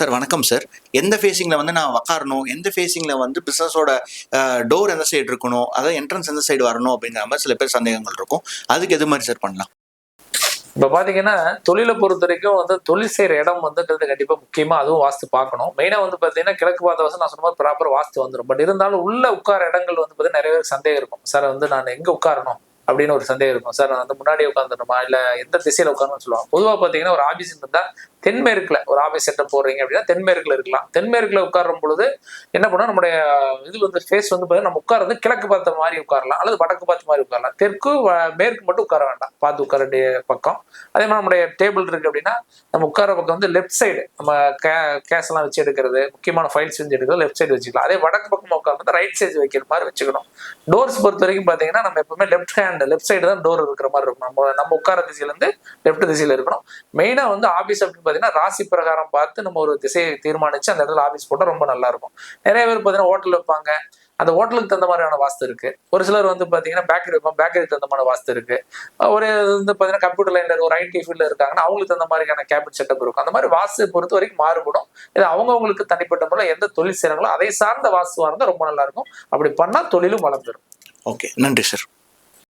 Sir வணக்கம் sir. எந்த ஃபேஸிங்கில் வந்து நான் உக்காரணும்? எந்த ஃபேஸிங்கில் வந்து பிஸ்னஸோட டோர் எந்த சைடு இருக்கணும்? அதாவது என்ட்ரன்ஸ் எந்த சைடு வரணும்? அப்படிங்கிற மாதிரி சில பேர் சந்தேகங்கள் இருக்கும். அதுக்கு எது மாதிரி சார் பண்ணலாம்? இப்போ பார்த்தீங்கன்னா தொழிலை பொறுத்த வரைக்கும் வந்து தொழில் செய்கிற இடம் வந்துன்றது கண்டிப்பாக முக்கியமாக அதுவும் வாஸ்து பார்க்கணும். மெயினாக வந்து பார்த்தீங்கன்னா கிழக்கு பார்த்த வசம் நான் சொன்ன ப்ராப்பர் வாஸ்து வந்துடும் பட் இருந்தாலும் உள்ள உட்கார இடங்கள் வந்து பார்த்தீங்கன்னா நிறைய பேருக்கு சந்தேகம் இருக்கும். சார் வந்து நான் எங்கே உட்காரணும்? அப்படின்னு ஒரு சந்தேகம் இருக்கும். சார் நான் வந்து முன்னாடி உட்காந்துருமா இல்லை எந்த திசையில் உட்காரணும்னு சொல்லுவாங்க? பொதுவாக பார்த்தீங்கன்னா ஒரு ஆஃபீஸ் இருந்தால் தென்மேற்குல ஒரு ஆபீஸ் சென்டர் போடுறீங்க அப்படின்னா தென்மேற்குல இருக்கலாம். தென்மேற்குல உட்காரும் பொழுது என்ன பண்ணா நம்முடைய இது வந்து ஃபேஸ் வந்து பார்த்தீங்கன்னா நம்ம உட்கார்றது கிழக்கு பார்த்த மாதிரி உட்காரலாம். அல்லது வடக்கு பார்த்த மாதிரி உட்காரலாம். தெற்கு வ- மேற்கு மட்டும் உட்கார வேண்டாம். பார்த்து உட்கார வேண்டிய பக்கம். அதே மாதிரி நம்முடைய டேபிள் இருக்கு அப்படின்னா நம்ம உட்கார பக்கம் வந்து லெஃப்ட் சைடு நம்ம கே கேஸ் வச்சு எடுக்கிறது முக்கியமான ஃபைல்ஸ் வந்து எடுக்கிறது லெஃப்ட் சைடு வச்சுக்கலாம். அதே வடக்கு பக்கம் உட்காந்து ரைட் சைடு வைக்கிற மாதிரி வச்சுக்கணும். டோர்ஸ் பொறுத்த வரைக்கும் பாத்தீங்கன்னா நம்ம எப்பவுமே லெஃப்ட் ஹேண்ட் லெஃப்ட் சைடு தான் டோர் இருக்கிற மாதிரி இருக்கும் நம்ம நம்ம உட்கார திசையில இருந்து லெஃப்ட் திசையில இருக்கணும். மெயினா வந்து ஆபீஸ் அப்படின்னு பாத்தீங்கன்னா ராசி பிரகாரம் பார்த்து நம்ம ஒரு திசையை தீர்மானிச்சு அந்த இடத்துல ஆஃபீஸ் போட்டால் ரொம்ப நல்லா இருக்கும். நிறைய பேர் பாத்தீங்கன்னா ஹோட்டல் வைப்பாங்க அந்த ஹோட்டலுக்கு தகுந்த மாதிரியான வாஸ்து இருக்கு. ஒரு சிலர் வந்து பாத்தீங்கன்னா பேக்கரி வைப்பாங்க பேக்கரிக்கு தகுந்த மாதிரி வாஸ்து இருக்கு. ஒரு வந்து பாத்தீங்கன்னா கம்ப்யூட்டர் லைன்ல ஒரு ஐடி ஃபீல்ட்ல இருக்காங்கன்னா அவங்களுக்கு தகுந்த மாதிரியான கேபிட் செட்டப் இருக்கும். அந்த மாதிரி வாஸ்து பொறுத்த வரைக்கும் மாறுபடும். இது அவங்கவங்களுக்கு தனிப்பட்ட முறையில் எந்த தொழில் செய்யறாங்களோ அதை சார்ந்த வாஸ்துவா இருந்தால் ரொம்ப நல்லா இருக்கும். அப்படி பண்ணா தொழிலும் வளர்ந்துடும் ஓகே நன்றி சார்